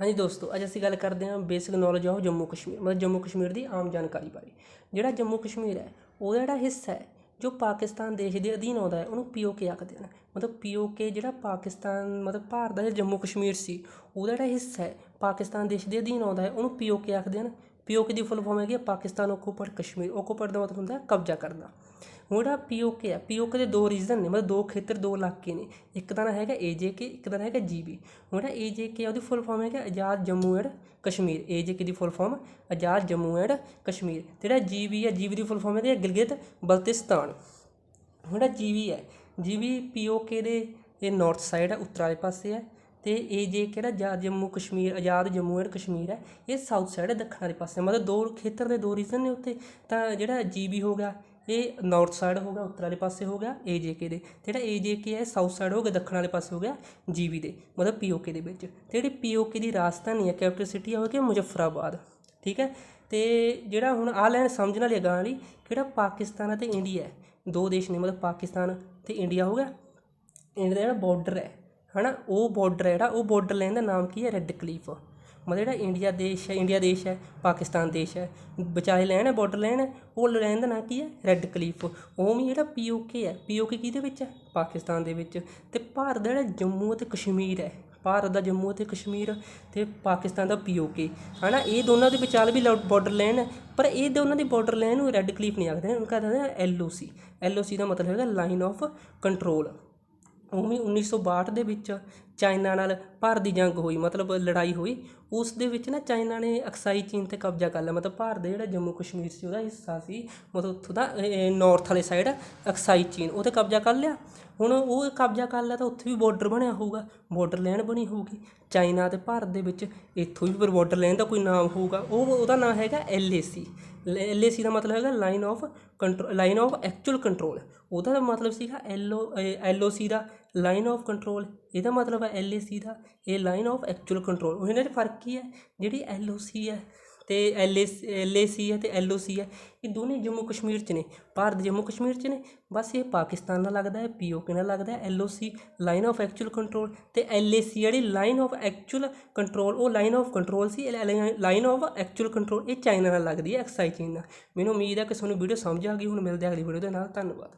ਹਾਂਜੀ ਦੋਸਤੋ, ਅੱਜ ਅਸੀਂ ਗੱਲ ਕਰਦੇ ਹਾਂ basic knowledge of Jammu Kashmir ਮਤਲਬ ਜੰਮੂ ਕਸ਼ਮੀਰ ਦੀ ਆਮ ਜਾਣਕਾਰੀ ਬਾਰੇ। ਜਿਹੜਾ ਜੰਮੂ ਕਸ਼ਮੀਰ ਹੈ, ਉਹਦਾ ਜਿਹੜਾ ਹਿੱਸਾ ਹੈ, ਜੋ ਪਾਕਿਸਤਾਨ ਦੇਸ਼ ਦੇ ਅਧੀਨ ਆਉਂਦਾ ਹੈ, ਉਹਨੂੰ ਪੀਓਕੇ ਆਖਦੇ ਹਨ। ਮਤਲਬ ਪੀਓਕੇ ਜਿਹੜਾ ਪਾਕਿਸਤਾਨ ਮਤਲਬ ਭਾਰਤ ਦਾ ਜਿਹੜਾ ਜੰਮੂ ਕਸ਼ਮੀਰ ਸੀ, ਉਹਦਾ ਜਿਹੜਾ ਹਿੱਸਾ ਹੈ, ਪਾਕਿਸਤਾਨ ਦੇਸ਼ ਦੇ ਅਧੀਨ ਆਉਂਦਾ ਹੈ, ਉਹਨੂੰ ਪੀਓਕੇ ਆਖਦੇ ਹਨ। ਪੀਓਕੇ ਦੀ ਫੁੱਲ ਫਾਰਮ ਹੈਗੀ ਹੈ ਪਾਕਿਸਤਾਨ ਓਕੂਪਾਈਡ ਕਸ਼ਮੀਰ ਓਕੂਪਾਈਡ ਦਾ ਮਤਲਬ ਹੁੰਦਾ ਕਬਜ਼ਾ ਕਰਨਾ। ਹੁਣ ਜਿਹੜਾ ਪੀਓਕੇ ਹੈ ਪੀਓਕੇ ਦੇ ਦੋ ਰੀਜਨ ਨੇ, ਮਤਲਬ ਦੋ ਖੇਤਰ, ਦੋ ਇਲਾਕੇ ਨੇ। ਇੱਕ ਦਾ ਨਾ ਹੈਗਾ ਏਜੇਕੇ, ਇੱਕ ਦਾ ਨਾਂ ਹੈਗਾ ਜੀਬੀ। ਹੁਣ ਜਿਹੜਾ ਏਜੇਕੇ ਉਹਦੀ ਫੁੱਲ ਫਾਰਮ ਹੈਗਾ Azad Jammu and Kashmir. AJK the full form Azad Jammu and Kashmir. ਤੇ ਜਿਹੜਾ ਜੀਬੀ ਹੈ ਜੀਬੀ ਦੀ ਫੁੱਲ ਫਾਰਮ ਹੈ ਗਿਲਗਿਤ ਬਲਤਿਸਤਾਨ। ਹੁਣ ਜਿਹੜਾ ਜੀਬੀ ਹੈ ਜੀਬੀ ਪੀਓਕੇ ਦੇ, ਇਹ ਨਾਰਥ ਸਾਈਡ ਹੈ ਉੱਤਰ ਵਾਲੇ ਪਾਸੇ ਹੈ ਅਤੇ ਇਹ ਜੇ ਕਿਹੜਾ ਆਜ਼ਾਦ ਜੰਮੂ ਕਸ਼ਮੀਰ, ਆਜ਼ਾਦ ਜੰਮੂ ਐਂਡ ਕਸ਼ਮੀਰ ਹੈ, ਇਹ ਸਾਊਥ ਸਾਈਡ ਹੈ, ਦੱਖਣ ਵਾਲੇ ਪਾਸੇ। ਮਤਲਬ ਦੋ ਖੇਤਰ ਦੇ ਦੋ ਰੀਜਨ ਨੇ ਉੱਥੇ। ਤਾਂ ਜਿਹੜਾ ਜੀ ਬੀ ਹੋ ਗਿਆ, ਇਹ ਨਾਰਥ ਸਾਈਡ ਹੋ ਗਿਆ, ਉੱਤਰ ਵਾਲੇ ਪਾਸੇ ਹੋ ਗਿਆ ਏ ਜੇ ਕੇ ਦੇ। ਜਿਹੜਾ ਏ ਜੇ ਕੇ ਹੈ ਸਾਊਥ ਸਾਈਡ ਹੋ ਗਿਆ, ਦੱਖਣ ਵਾਲੇ ਪਾਸੇ ਹੋ ਗਿਆ ਜੀ ਬੀ ਦੇ। ਮਤਲਬ ਪੀ ਪੀਓਕੇ ਦੇ ਵਿੱਚ। ਤੇ ਜਿਹੜੀ ਪੀ ਓ ਕੇ ਦੀ ਰਾਜਧਾਨੀ ਹੈ ਕੈਪੀਟਲ ਸਿਟੀ ਹੋ ਗਿਆ ਮੁਜ਼ੱਫਰਾਬਾਦ। ਠੀਕ ਹੈ? ਤੇ ਜਿਹੜਾ ਹੁਣ ਆ ਲੈਣ ਸਮਝਣ ਵਾਲੀ ਅਗਾਂਹ ਵਾਲੀ, ਕਿਹੜਾ ਪਾਕਿਸਤਾਨ ਅਤੇ ਇੰਡੀਆ ਹੈ? ਦੋ ਦੇਸ਼ ਨੇ, ਮਤਲਬ ਪਾਕਿਸਤਾਨ ਤੇ ਇੰਡੀਆ ਹੋ ਗਿਆ। ਇੰਡੀਆ ਦਾ ਜਿਹੜਾ ਬਾਰਡਰ ਹੈ ਹੈ ਨਾ ਉਹ ਬਾਰਡਰ ਹੈ ਜਿਹੜਾ, ਉਹ ਬਾਰਡਰ ਲਾਈਨ ਦਾ ਨਾਮ ਕੀ ਹੈ? ਰੈੱਡ ਕਲੀਫ ਮਤਲਬ ਜਿਹੜਾ ਇੰਡੀਆ ਦੇਸ਼ ਹੈ ਇੰਡੀਆ ਦੇਸ਼ ਹੈ, ਪਾਕਿਸਤਾਨ ਦੇਸ਼ ਹੈ ਵਿਚਾਲੇ ਲਾਈਨ ਹੈ ਬਾਰਡਰ ਲਾਈਨ ਹੈ, ਉਹ ਲਾਈਨ ਦਾ ਨਾਂ ਕੀ ਹੈ? ਰੈੱਡ ਕਲੀਫ ਉਹ ਵੀ ਜਿਹੜਾ ਪੀਓਕੇ ਹੈ ਪੀਓਕੇ ਕਿਹਦੇ ਵਿੱਚ ਹੈ? ਪਾਕਿਸਤਾਨ ਦੇ ਵਿੱਚ। ਤੇ ਭਾਰਤ ਦਾ ਜਿਹੜਾ ਜੰਮੂ ਅਤੇ ਕਸ਼ਮੀਰ ਹੈ, ਭਾਰਤ ਦਾ ਜੰਮੂ ਅਤੇ ਕਸ਼ਮੀਰ ਤੇ ਪਾਕਿਸਤਾਨ ਦਾ ਪੀਓਕੇ ਹਨਾ, ਇਹ ਦੋਨਾਂ ਦੇ ਵਿਚਾਲ ਵੀ ਬਾਰਡਰ ਲਾਈਨ ਹੈ, ਪਰ ਇਹ ਦੋਨਾਂ ਦੀ ਬਾਰਡਰ ਲਾਈਨ ਨੂੰ ਰੈੱਡ ਕਲੀਫ ਨਹੀਂ ਆਖਦੇ, ਉਹਨੂੰ ਕਹਿੰਦੇ ਨੇ ਐਲਓਸੀ ਐਲਓਸੀ ਦਾ ਮਤਲਬ ਹੈਗਾ ਲਾਈਨ ਆਫ ਕੰਟਰੋਲ ਉਵੇਂ ਉੱਨੀ ਸੌ ਬਾਹਠ ਦੇ ਵਿੱਚ ਚਾਈਨਾ ਨਾਲ ਭਾਰਤ ਦੀ ਜੰਗ ਹੋਈ, ਮਤਲਬ ਲੜਾਈ ਹੋਈ। ਉਸ ਦੇ ਵਿੱਚ ਨਾ ਚਾਈਨਾ ਨੇ ਅਕਸਾਈ ਚੀਨ ਤੇ ਕਬਜ਼ਾ ਕਰ ਲਿਆ। ਮਤਲਬ ਭਾਰਤ ਦਾ ਜਿਹੜਾ ਜੰਮੂ ਕਸ਼ਮੀਰ ਸੀ, ਉਹਦਾ ਹਿੱਸਾ ਸੀ। ਮਤਲਬ ਉੱਥੋਂ ਦਾ ਨੌਰਥ ਵਾਲੇ ਸਾਈਡ ਅਕਸਾਈ ਚੀਨ, ਉਹ ਤੇ ਕਬਜ਼ਾ ਕਰ ਲਿਆ। ਹੁਣ ਉਹ ਕਬਜ਼ਾ ਕਰ ਲਿਆ ਤਾਂ ਉੱਥੇ ਵੀ ਬਾਰਡਰ ਬਣਿਆ ਹੋਊਗਾ ਬਾਰਡਰ ਲਾਈਨ ਬਣੀ ਹੋਊਗੀ। ਚਾਈਨਾ ਤੇ ਭਾਰਤ ਦੇ ਵਿੱਚ ਇੱਥੋਂ ਵੀ ਫਿਰ ਬਾਰਡਰ ਲਾਈਨ ਦਾ ਕੋਈ ਨਾਮ ਹੋਊਗਾ। ਉਹ, ਉਹਦਾ ਨਾਮ ਹੈਗਾ ਐਲਏਸੀ ਐਲਏਸੀ ਦਾ ਮਤਲਬ ਹੈਗਾ line of control line of actual control ਉਹਦਾ ਮਤਲਬ ਸੀਗਾ ਐਲਓ ਐਲਓਸੀ ਦਾ ਲਾਈਨ ਆਫ ਕੰਟਰੋਲ ਇਹਦਾ ਮਤਲਬ ਹੈ ਐੱਲ ਏ ਸੀ ਦਾ। ਇਹ ਲਾਈਨ ਆਫ ਐਕਚੁਅਲ ਕੰਟਰੋਲ। ਹੁਣ ਇਹਨਾਂ 'ਚ ਫ਼ਰਕ ਕੀ ਹੈ? ਜਿਹੜੀ ਐੱਲ ਓ ਸੀ ਹੈ ਤੇ ਏ ਸੀ ਹੈ ਤੇ ਸੀ ਹੈ, ਇਹ ਦੋਨੇ ਜੰਮੂ ਕਸ਼ਮੀਰ 'ਚ ਨੇ। ਭਾਰਤ ਜੰਮੂ ਕਸ਼ਮੀਰ 'ਚ ਨੇ। ਬਸ ਇਹ ਪਾਕਿਸਤਾਨ ਨਾਲ ਲੱਗਦਾ ਹੈ ਪੀ ਓ ਕੇ ਨਾਲ ਲੱਗਦਾ ਹੈ ਸੀ ਲਾਈਨ ਆਫ ਐਕਚੁਅਲ ਕੰਟਰੋਲ ਤੇ ਸੀ ਜਿਹੜੀ ਲਾਈਨ ਆਫ ਐਕਚੁਅਲ ਕੰਟਰੋਲ, ਉਹ line of control C line of actual control, ਇਹ ਚਾਈਨਾ ਨਾਲ ਲੱਗਦੀ ਹੈ ਐਕਸਾਈ ਚਾਈਨਾ ਮੈਨੂੰ ਉਮੀਦ ਹੈ ਕਿ ਤੁਹਾਨੂੰ ਵੀਡੀਓ ਸਮਝ ਆ ਗਈ, ਹੁਣ ਮਿਲਦੇ ਹਾਂ ਅਗਲੀ ਵੀਡੀਓ ਦੇ ਨਾਲ। ਧੰਨਵਾਦ।